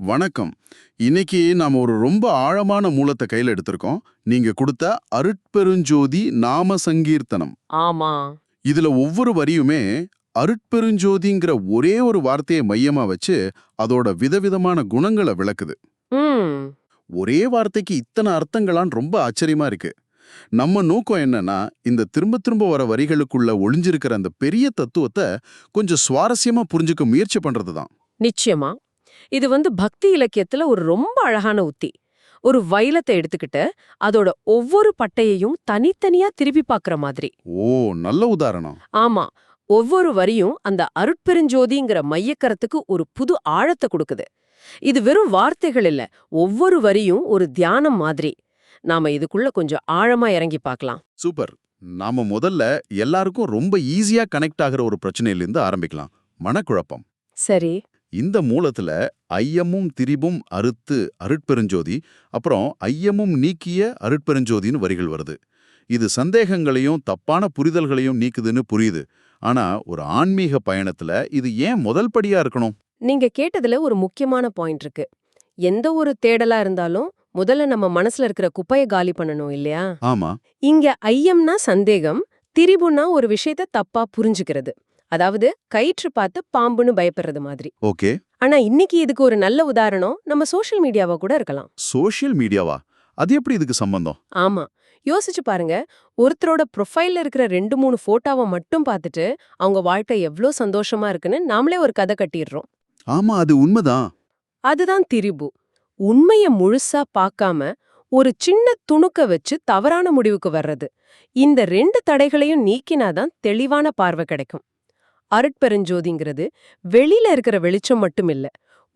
வணக்கம். இன்னைக்கு நாம ஒரு ரொம்ப ஆழமான மூலத்தை கையில எடுத்திருக்கோம். நீங்க கொடுத்த அருட்பெருஞ்சோதி நாம சங்கீர்த்தனம். ஆமா. இதுல ஒவ்வொரு வரியுமே அருட்பெருஞ்சோதிங்கிற ஒரே ஒரு வார்த்தையை மையமா வச்சு அதோட விதவிதமான குணங்களை விளக்குது. ஒரே வார்த்தைக்கு இத்தனை அர்த்தங்களான் ரொம்ப ஆச்சரியமா இருக்கு. நம்ம நோக்கம் என்னன்னா இந்த திரும்ப திரும்ப வர வரிகளுக்குள்ள ஒளிஞ்சிருக்கிற அந்த பெரிய தத்துவத்தை கொஞ்சம் சுவாரஸ்யமா புரிஞ்சுக்க முயற்சி பண்றதுதான். நிச்சயமா. இது வந்து பக்தி இலக்கியத்துல ஒரு ரொம்ப அழகான உத்தி. ஒரு வைலத்தை எடுத்துக்கிட்டு அதோட ஒவ்வொரு பட்டையையும் தனித்தனியா திருப்பி பார்க்கற மாதிரி. ஓ நல்ல உதாரணம். ஆமா ஒவ்வொரு வரியும் அந்த அருட்பெருஞ்சோதிங்கிற மையக்கரத்துக்கு ஒரு புது ஆழத்தை கொடுக்குது. இது வெறும் வார்த்தைகள் இல்ல ஒவ்வொரு வரியும் ஒரு தியானம் மாதிரி. நாம இதுக்குள்ள கொஞ்சம் ஆழமா இறங்கி பார்க்கலாம் சூப்பர். நாம முதல்ல எல்லாருக்கும் ரொம்ப ஈஸியா கனெக்ட் ஆகுற ஒரு பிரச்சனையிலிருந்து ஆரம்பிக்கலாம். மனக்குழப்பம். சரி. இந்த மூலத்துல ஐயமும் திரிபும் அறுத்து அருட்பெருஞ்சோதி அப்புறம் ஐயமும் நீக்கிய அருட்பெருஞ்சோதின்னு வரிகள் வருது. இது சந்தேகங்களையும் தப்பான புரிதல்களையும் நீக்குதுன்னு புரியுது. ஆனா ஒரு ஆன்மீக பயணத்துல இது ஏன் முதல் படியா இருக்கணும்? நீங்க கேட்டதுல ஒரு முக்கியமான பாயிண்ட் இருக்கு. எந்த ஒரு தேடலா இருந்தாலும் முதல்ல நம்ம மனசுல இருக்கிற குப்பைய காலி பண்ணணும் இல்லையா? ஆமா. இங்க ஐயம்னா சந்தேகம் திரிபுன்னா ஒரு விஷயத்த தப்பா புரிஞ்சுக்கிறது. அதாவது கயிற்று பார்த்து பாம்புன்னு பயப்படுறது மாதிரி. ஓகே. ஆனா இன்னைக்கு இதுக்கு ஒரு நல்ல உதாரணம் நம்ம சோஷியல் மீடியாவா கூட இருக்கலாம். சோஷியல் மீடியாவா? அது எப்படி இதுக்கு சம்பந்தம்? ஆமா. யோசிச்சு பாருங்க ஒருத்தரோட ப்ரொஃபைல்ல இருக்கிற ரெண்டு மூணு போட்டோவை மட்டும் பார்த்துட்டு அவங்க வாழ்க்கை எவ்ளோ சந்தோஷமா இருக்குன்னு நாமளே ஒரு கதை கட்டிடுறோம். ஆமா அது உண்மைதான். அதுதான் திரிபு. உண்மைய முழுசா பார்க்காம ஒரு சின்ன துணுக்க வச்சு தவறான முடிவுக்கு வர்றது. இந்த ரெண்டு தடைகளையும் நீக்கினாதான் தெளிவான பார்வை கிடைக்கும். அருட்பெருஞ்சோதிங்கிறது வெளியில இருக்கிற வெளிச்சம் மட்டும் இல்ல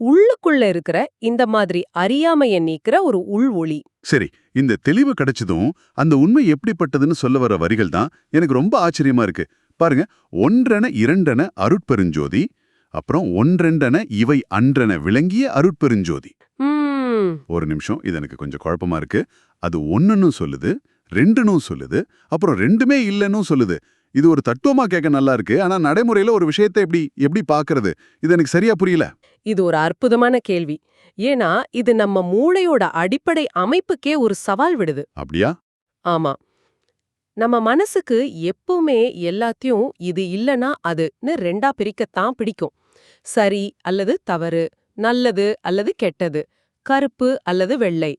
உள்ளுக்குள்ள இருக்கிற இந்த மாதிரி அறியாமைய நீக்கிற ஒரு உள் ஒளி. சரி இந்த தெளிவு கிடைச்சதும் அந்த உண்மை எப்படிப்பட்டதுன்னு சொல்ல வர வரிகள் தான் எனக்கு ரொம்ப ஆச்சரியமா இருக்கு. பாருங்க ஒன்றென இரண்டென அருட்பெருஞ்சோதி அப்புறம் ஒன்றெண்டென இவை அன்றென விளங்கிய அருட்பெருஞ்சோதி. ஒரு நிமிஷம் இது எனக்கு கொஞ்சம் குழப்பமா இருக்கு. அது ஒன்னுன்னு சொல்லுது ரெண்டுன்னு சொல்லுது அப்புறம் ரெண்டுமே இல்லைன்னு சொல்லுது. இது ஒரு தத்துவமா கேட்க நல்லா இருக்கு. ஆனா நடைமுறையில ஒரு விஷயத்தை எப்படி எப்படி பாக்குறது? இது எனக்கு சரியா புரியல. இது ஒரு அற்புதமான கேள்வி. ஏன்னா இது நம்ம மூளையோட அடிப்படை அமைப்புக்கே ஒரு சவால் விடுது. அப்படியா? ஆமா. நம்ம மனசுக்கு எப்பவுமே எல்லாத்தையும் இது இல்லனா அதுன்னு ரெண்டா பிரிக்கத்தான் பிடிக்கும். சரி அல்லது தவறு நல்லது அல்லது கெட்டது கருப்பு அல்லது வெள்ளை.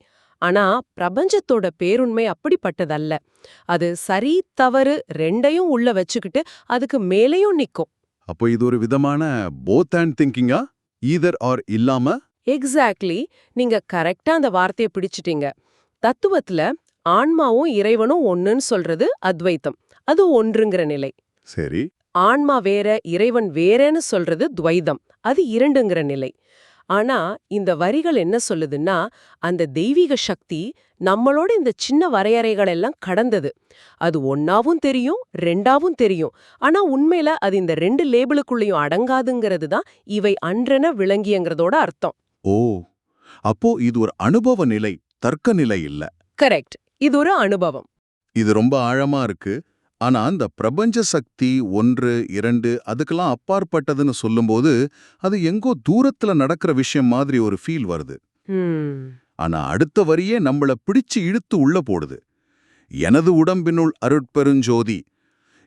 ஆனா பிரபஞ்சத்தோட பேருண்மை அப்படிப்பட்டதல்ல. அது சரி தவறு ரெண்டையும் உள்ள வச்சுக்கிட்டு அதுக்கு மேலேயும் நிக்கும். அப்போ இது ஒரு விதமான போத் அண்ட் திங்கிங்கா ஈதர் ஆர் இல்லாம? எக்ஸாக்ட்லி நீங்க கரெக்டா அந்த வார்த்தையை பிடிச்சிட்டீங்க. தத்துவத்துல ஆன்மாவும் இறைவனும் ஒண்ணுன்னு சொல்றது அத்வைத்தம். அது ஒன்றுங்கிற நிலை. சரி. ஆன்மா வேற இறைவன் வேறேன்னு சொல்றது துவைதம். அது இரண்டுங்கிற நிலை. ஆனா இந்த வரிகள் என்ன சொல்லுதுன்னா அந்த தெய்வீக சக்தி நம்மளோட இந்த சின்ன வரையறைகள் எல்லாம் கடந்தது. அது ஒன்னாவும் தெரியும் ரெண்டாவும் தெரியும். ஆனா உண்மையில அது இந்த ரெண்டு லேபிளுக்குள்ளேயும் அடங்காதுங்கிறது தான் இவை அன்றென விளங்கியங்கிறதோட அர்த்தம். ஓ அப்போ இது ஒரு அனுபவ நிலை தர்க்க நிலை இல்ல. கரெக்ட். இது ஒரு அனுபவம். இது ரொம்ப ஆழமா இருக்கு. ஆனா அந்த பிரபஞ்ச சக்தி ஒன்று இரண்டு அதுக்கெல்லாம் அப்பாற்பட்டதுன்னு சொல்லும்போது அது எங்கோ தூரத்துல நடக்கிற விஷயம் மாதிரி ஒரு ஃபீல் வருது. ஆனா அடுத்த வரியே நம்மள பிடிச்சு இழுத்து உள்ள போடுது. எனது உடம்பினுள் அருட்பெருஞ்சோதி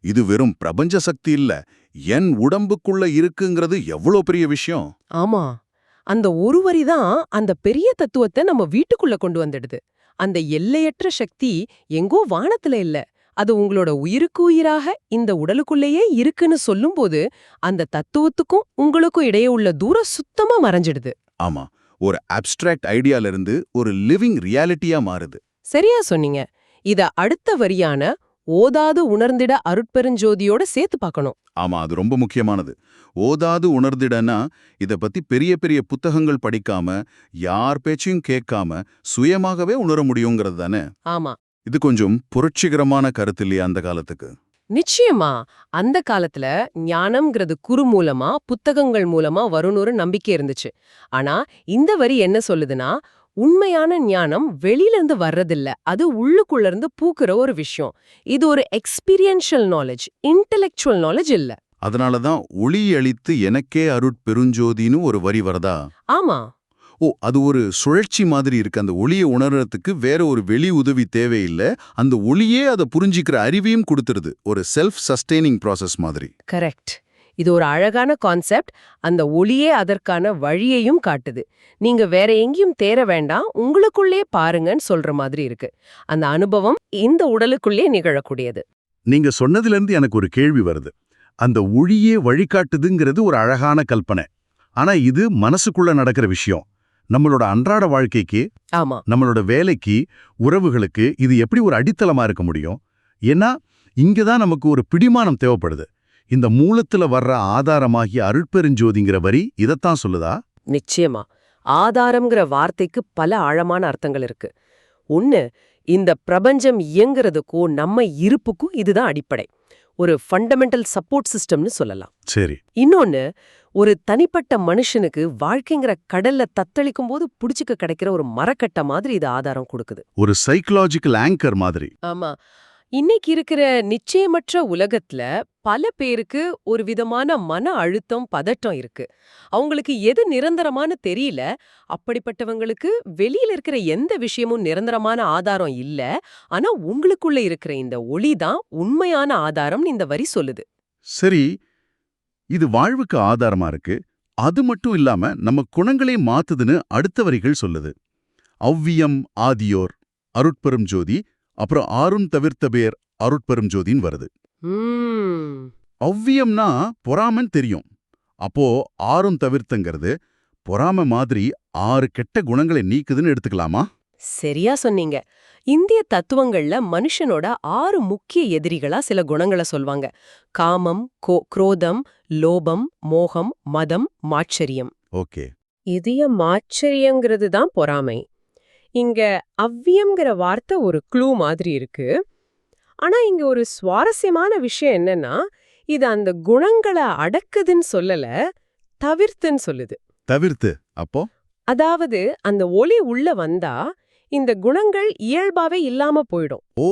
இது வெறும் பிரபஞ்ச சக்தி இல்ல என் உடம்புக்குள்ள இருக்குங்கிறது எவ்வளோ பெரிய விஷயம்? ஆமா. அந்த ஒரு வரி தான் அந்த பெரிய தத்துவத்தை நம்ம வீட்டுக்குள்ள கொண்டு வந்துடுது. அந்த எல்லையற்ற சக்தி எங்கோ வானத்துல இல்ல. அது உங்களோட உயிருக்கு உயிராக இந்த உடலுக்குள்ளேயே இருக்குன்னு சொல்லும்போது அந்த தத்துவத்துக்கும் உங்களுக்கும் இடையே உள்ள தூரம் சுத்தமா மறைஞ்சிடுது. ஆமா. ஒரு அப்டிராக்ட் ஐடியால இருந்து ஒரு லிவிங் ரியாலிட்டியா மாறுது. சரியா சொன்னீங்க. இத அடுத்த வரியான ஓதாது உணர்ந்திட அருட்பெருஞ்சோதியோட சேர்த்து பார்க்கணும். ஆமா அது ரொம்ப முக்கியமானது. ஓதாது உணர்ந்திடனா இத பத்தி பெரிய பெரிய புத்தகங்கள் படிக்காம யார் பேச்சையும் கேட்காம சுயமாகவே உணர முடியுங்கிறது தானே? ஆமா. இது கொஞ்சம் புரட்சிகரமான கருத்து இல்லையா அந்த காலத்துக்கு? நிச்சயமா. அந்த காலத்துல ஞானம்ங்கிறது குறு மூலமா புத்தகங்கள் மூலமா வரும்னு ஒரு நம்பிக்கை இருந்துச்சு. ஆனா இந்த வரி என்ன சொல்லுதுன்னா உண்மையான ஞானம் வெளியில இருந்து வர்றதில்ல. அது உள்ளுக்குள்ள இருந்து பூக்குற ஒரு விஷயம். இது ஒரு எக்ஸ்பீரியன்ஷியல் நாலேஜ் இன்டெலெக்சுவல் நாலேஜ் இல்ல. அதனால தான் ஒளி அளித்து எனக்கே அருட்பெருஞ்சோதின்னு ஒரு வரி வரதா? ஆமா. ஓ அது ஒரு சுழற்சி மாதிரி இருக்கு. அந்த ஒளியை உணர்றதுக்கு வேற ஒரு வெளி உதவி தேவையில்லை. அந்த ஒளியே அதை புரிஞ்சிக்கிற அறிவையும் கொடுத்துருது. ஒரு செல்ஃப் சஸ்டெய்னிங் ப்ராசஸ் மாதிரி. கரெக்ட் இது ஒரு அழகான கான்செப்ட் அந்த ஒளியே அதற்கான வழியையும் காட்டுது. நீங்க வேற எங்கேயும் தேர வேண்டாம். உங்களுக்குள்ளே பாருங்கன்னு சொல்ற மாதிரி இருக்கு. அந்த அனுபவம் இந்த உடலுக்குள்ளே நிகழக்கூடியது. நீங்க சொன்னதிலிருந்து எனக்கு ஒரு கேள்வி வருது. அந்த ஒளியே வழிகாட்டுதுங்கிறது ஒரு அழகான கல்பனை. ஆனா இது மனசுக்குள்ள நடக்கிற விஷயம். நம்மளோட அன்றாட வாழ்க்கைக்கு ஆமா. நம்மளோட வேலைக்கு உறவுகளுக்கு இது எப்படி ஒரு அடித்தளமா இருக்க முடியும்? ஏன்னா இங்க தான் நமக்கு ஒரு பிடிமானம் தேவைப்படுது. இந்த மூலத்துல வர்ற ஆதாரமாகிய அருட்பெருஞ்சோதிங்கிற வரி இதைத்தான் சொல்லுதா? நிச்சயமா. ஆதாரம்ங்கிற வார்த்தைக்கு பல ஆழமான அர்த்தங்கள் இருக்கு. ஒன்னு இந்த பிரபஞ்சம் இயங்குறதுக்கும் நம்ம இருப்புக்கும் இதுதான் அடிப்படை. ஒரு ஃபண்டமெண்டல் சப்போர்ட் சிஸ்டம்னு சொல்லலாம். சரி. இன்னொன்னு ஒரு தனிப்பட்ட மனுஷனுக்கு வாழ்க்கைங்கிற கடல்ல தத்தளிக்கும் போது புடிச்சுக்க கிடைக்கிற ஒரு மரக்கட்டை மாதிரி இது ஆதாரம் கொடுக்குது. ஒரு சைக்கலாஜிக்கல் ஆங்கர் மாதிரி. ஆமா. இன்னைக்கு இருக்கிற நிச்சயமற்ற உலகத்துல பல பேருக்கு ஒரு விதமான மன அழுத்தம் பதட்டம் இருக்கு. அவங்களுக்கு எது நிரந்தரமான தெரியல. அப்படிப்பட்டவங்களுக்கு வெளியில இருக்கிற எந்த விஷயமும் நிரந்தரமான ஆதாரம் இல்ல. ஆனா உங்களுக்குள்ள இருக்கிற இந்த ஒளி தான் உண்மையான ஆதாரம்னு இந்த வரி சொல்லுது. சரி இது வாழ்வுக்கு ஆதாரமா இருக்கு. அது மட்டும் இல்லாம நம்ம குணங்களே மாத்துதுன்னு அடுத்த வரிகள் சொல்லுது. அவ்வியம் ஆதியோர் அருட்பெரும் ஜோதி அப்புறம் ஆறும் தவிர்த்த பேர் அருட்பெரும் ஜோதின்னு வருது. ம். அவ்வியம்னா பொறாமன் தெரியும். அப்போ ஆறும் தவிர்த்தங்கிறது பொறாம மாதிரி ஆறு கெட்ட குணங்களை நீக்குதுன்னு எடுத்துக்கலாமா? சரியா சொன்னீங்க. இந்திய தத்துவங்கள்ல மனுஷனோட ஆறு முக்கிய எதிரிகளா சில குணங்களை சொல்வாங்க. காமம் குரோதம் லோபம் மோகம் மதம் மாச்சரியம் ஓகே. இதய மாச்சரியங்கிறது தான் பொறாமை. இங்க அவ்வியம்ங்கிற வார்த்தை ஒரு க்ளூ மாதிரி இருக்கு. ஆனா இங்க ஒரு சுவாரஸ்யமான விஷயம் என்னன்னா இது அந்த குணங்களை அடக்குதுன்னு சொல்லல தவிர்த்துன்னு சொல்லுது. தவிர்த்து அப்போ? அதாவது அந்த ஒளி உள்ள வந்தா இந்த குணங்கள் இயல்பாவே இல்லாம போயிடும். ஓ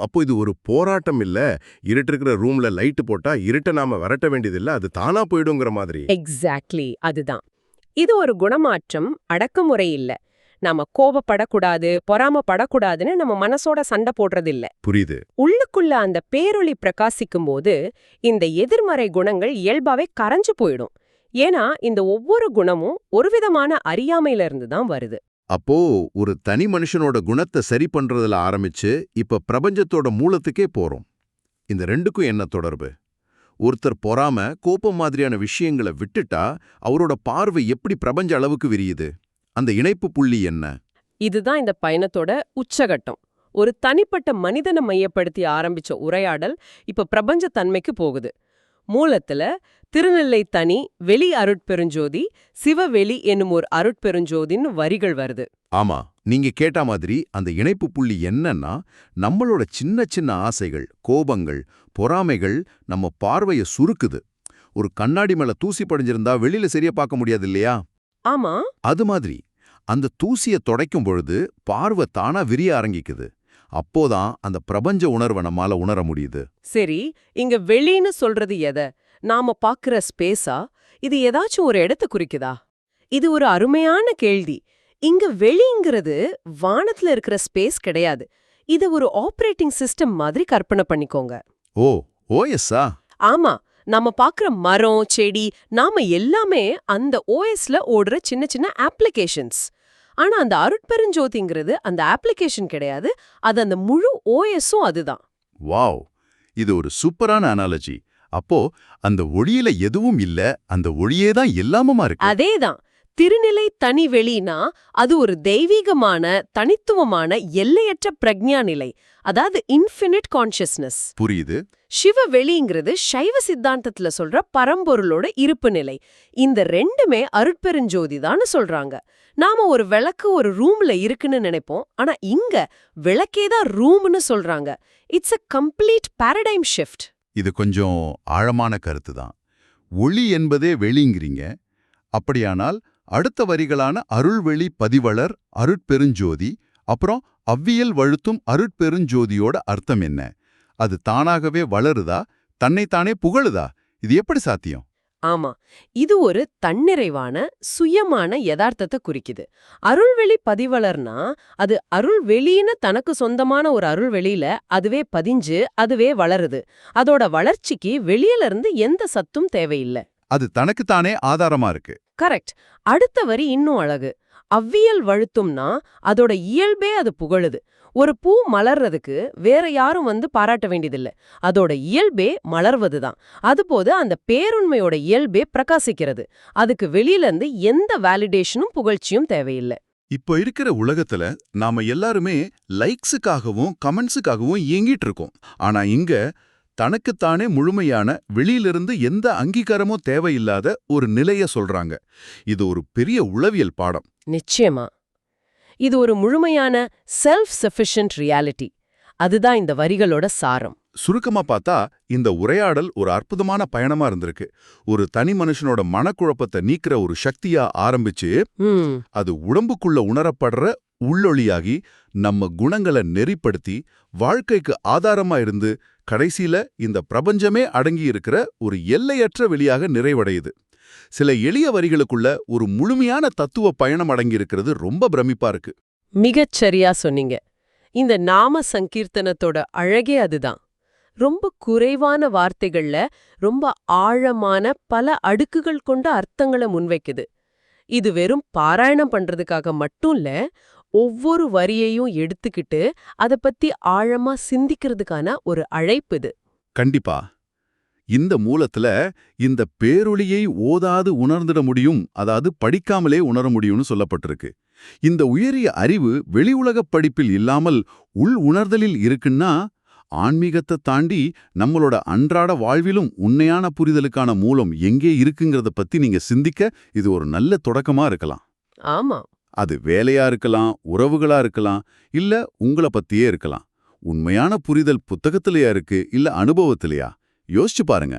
அப்போ இது ஒரு போராட்டம் இல்ல? இருட்டு இருக்கிற ரூம்ல லைட் போட்டா இருட்ட நாம விரட்ட வேண்டியதில்ல அது தானா போயிடுங்கிற மாதிரி. எக்ஸாக்ட்லி அதுதான். இது ஒரு குணமாற்றம் அடக்குமுறை இல்ல. நாம கோபப்படக்கூடாது பொறாமப்படக்கூடாதுன்னு நம்ம மனசோட சண்டை போடுறது இல்ல புரியுது. உள்ளுக்குள்ள அந்த பேரொளி பிரகாசிக்கும் போது இந்த எதிர்மறை குணங்கள் இயல்பாவே கரைஞ்சு போயிடும். ஏன்னா இந்த ஒவ்வொரு குணமும் ஒரு விதமான அறியாமையில இருந்து தான் வருது. அப்போ ஒரு தனி மனுஷனோட குணத்தை சரி பண்றதுல ஆரம்பிச்சு இப்ப பிரபஞ்சத்தோட மூலத்துக்கே போறோம். இந்த ரெண்டுக்கும் என்ன தொடர்பு? ஒருத்தர் பொறாம கோபம் மாதிரியான விஷயங்களை விட்டுட்டா அவரோட பார்வை எப்படி பிரபஞ்ச அளவுக்கு விரியுது? அந்த இணைப்பு புள்ளி என்ன? இதுதான் இந்த பயணத்தோட உச்சகட்டம். ஒரு தனிப்பட்ட மனிதனை மையப்படுத்தி ஆரம்பிச்ச உரையாடல் இப்ப பிரபஞ்ச தன்மைக்கு போகுது. மூலத்துல திருநெல்லை தனி வெளி அருட்பெருஞ்சோதி சிவவெளி என்னும் ஒரு அருட்பெருஞ்சோதின்னு வரிகள் வருது. ஆமா நீங்க கேட்ட மாதிரி அந்த இணைப்பு புள்ளி என்னன்னா நம்மளோட சின்ன சின்ன ஆசைகள் கோபங்கள் பொறாமைகள் நம்ம பார்வைய சுருக்குது. ஒரு கண்ணாடி மேல தூசி படிஞ்சிருந்தா வெளியில சரியா பார்க்க முடியாது இல்லையா? ஆமா. அது மாதிரி அந்த தூசிய தொடைக்கும் பொழுது பார்வை தானா விரிய ஆரம்பிக்குது. அப்போதான் அந்த பிரபஞ்ச உணர்வை நம்மால உணர முடியுது. சரி இங்க வெளின்னு சொல்றது எத? நாம பாக்குற ஸ்பேஸா? இது ஏதாச்சும் ஒரு இடத்த குறிக்குதா? இது ஒரு அருமையான கேள்வி. இங்க வெளிங்கிறது வானத்துல இருக்கிற ஸ்பேஸ் கிடையாது. இது ஒரு ஆபரேட்டிங் சிஸ்டம் மாதிரி கற்பனை பண்ணிக்கோங்க. ஓ ஓஎஸ்ஸா? ஆமா நம்ம பாக்குற மரம் செடி நாம எல்லாமே அந்த ஓஎஸ்ல ஓடுற சின்ன சின்ன அப்ளிகேஷன்ஸ் ஆனா அந்த அருட்பெருஞ்சோதிங்கிறது அந்த அப்ளிகேஷன் கிடையாது. அது அந்த முழு ஓஎஸும் அதுதான். வாவ்! இது ஒரு சூப்பரான அனாலஜி அப்போ அந்த ஒளியில எதுவும் இல்ல அந்த ஒளியே தான் எல்லாமுமா இருக்கு. அதேதான். திருநிலை தனி வெளினா அது ஒரு தெய்வீகமான தனித்துவமான எல்லையற்ற பிரக்ஞா நிலை அதாவது இன்ஃபினிட் கான்ஷியஸ்னஸ் புரியுது. சிவ வெளிங்கிறது சைவ சித்தாந்தத்துல சொல்ற பரம்பொருளோட இருப்பு நிலை. இந்த ரெண்டுமே அருட்பெருஞ்சோதி தான் சொல்றாங்க. நாம ஒரு விளக்கு ஒரு ரூம்ல இருக்குன்னு நினைப்போம். ஆனா இங்க விளக்கே தான் ரூம்னு சொல்றாங்க. It's a complete paradigm shift இது கொஞ்சம் ஆழமான கருத்து தான். ஒளி என்பதே வெளிங்கிறீங்க. அப்படியானால் அடுத்த வரிகளான அருள்வெளி பதிவளர் அருட்பெருஞ்சோதி அப்புறம் அவ்வியல் வழுத்தும் அருட்பெருஞ்சோதியோட அர்த்தம் என்ன? அது தானாகவே வளருதா? தன்னைத்தானே புகழுதா? இது எப்படி சாத்தியம்? ஆமா. இது ஒரு தன்னிறைவான சுயமான யதார்த்தத்தை குறிக்குது. அருள்வெளி பதிவலர்னா அது அருள்வெளின்னு தனக்கு சொந்தமான ஒரு அருள்வெளியில அதுவே பதிஞ்சு அதுவே வளருது. அதோட வளர்ச்சிக்கு வெளியில இருந்து எந்த சத்தும் தேவையில்லை. அது தனக்குத்தானே ஆதாரமா இருக்கு. கரெக்ட். அடுத்த வரி இன்னும் அழகு. அவ்வியல் வழுத்தும்னா அதோட இயல்பே அது புகழுது. ஒரு பூ மலர்றதுக்கு வேற யாரும் வந்து பாராட்ட வேண்டியதில்ல. அதோட இயல்பே மலர்வதுதான். அதுபோது அந்த பேருண்மையோட இயல்பே பிரகாசிக்கிறது. அதுக்கு வெளியில இருந்து எந்த வேலிடேஷனும் புகழ்ச்சியும் தேவையில்லை. இப்போ இருக்கிற உலகத்துல நாம எல்லாருமே லைக்ஸுக்காகவும் கமெண்ட்ஸுக்காகவும் இயங்கிட்டு இருக்கோம் ஆனா இங்க தனக்குத்தானே முழுமையான வெளியிலிருந்து எந்த அங்கீகாரமும் தேவையில்லாத ஒரு நிலைய சொல்றாங்க. இது ஒரு பெரிய உளவியல் பாடம். நிச்சயமா. இது ஒரு முழுமையான செல்ஃப் சஃபிஷியன்ட் ரியாலிட்டி அதுதான் இந்த வரிகளோட சாரம். சுருக்கமா பார்த்தா இந்த உரையாடல் ஒரு அற்புதமான பயணமா இருந்திருக்கு. ஒரு தனி மனுஷனோட மனக்குழப்பத்தை நீக்கிற ஒரு சக்தியா ஆரம்பிச்சு அது உடம்புக்குள்ள உணரப்படுற உள்ளொளியாகி நம்ம குணங்களை நெறிப்படுத்தி வாழ்க்கைக்கு ஆதாரமா இருந்து கடைசியில இந்த பிரபஞ்சமே அடங்கி இருக்கிற ஒரு எல்லையற்ற வெளியாக நிறைவடையுது. சில எளிய வரிகளுக்குள்ள ஒரு முழுமையான தத்துவ பயணம் அடங்கி இருக்கிறது ரொம்ப பிரமிப்பா இருக்கு. மிகச் சரியா சொன்னீங்க. இந்த நாம சங்கீர்த்தனத்தோட அழகே அதுதான். ரொம்ப குறைவான வார்த்தைகள்ல ரொம்ப ஆழமான பல அடுக்குகள் கொண்ட அர்த்தங்களை முன்வைக்குது. இது வெறும் பாராயணம் பண்றதுக்காக மட்டும் இல்ல ஒவ்வொரு வரியையும் எடுத்துக்கிட்டு அத பத்தி ஆழமா சிந்திக்கிறதுக்கான ஒரு அழைப்பு இது. கண்டிப்பா. இந்த மூலத்துல இந்த பேரொளியை ஓதாது உணர்ந்திட முடியும் அதாவது படிக்காமலே உணர முடியும்னு சொல்லப்பட்டிருக்கு. இந்த உயரிய அறிவு வெளி உலகப் படிப்பில் இல்லாமல் உள் உணர்தலில் இருக்குன்னா ஆன்மீகத்தை தாண்டி நம்மளோட அன்றாட வாழ்விலும் உண்மையான புரிதலுக்கான மூலம் எங்கே இருக்குங்கிறத பத்தி நீங்க சிந்திக்க இது ஒரு நல்ல தொடக்கமா இருக்கலாம். ஆமா. அது வேலையா இருக்கலாம் உறவுகளா இருக்கலாம் இல்ல உங்கள பத்தியே இருக்கலாம். உண்மையான புரிதல் புத்தகத்திலேயா இருக்கு இல்ல அனுபவத்திலேயா? யோசிச்சு பாருங்க.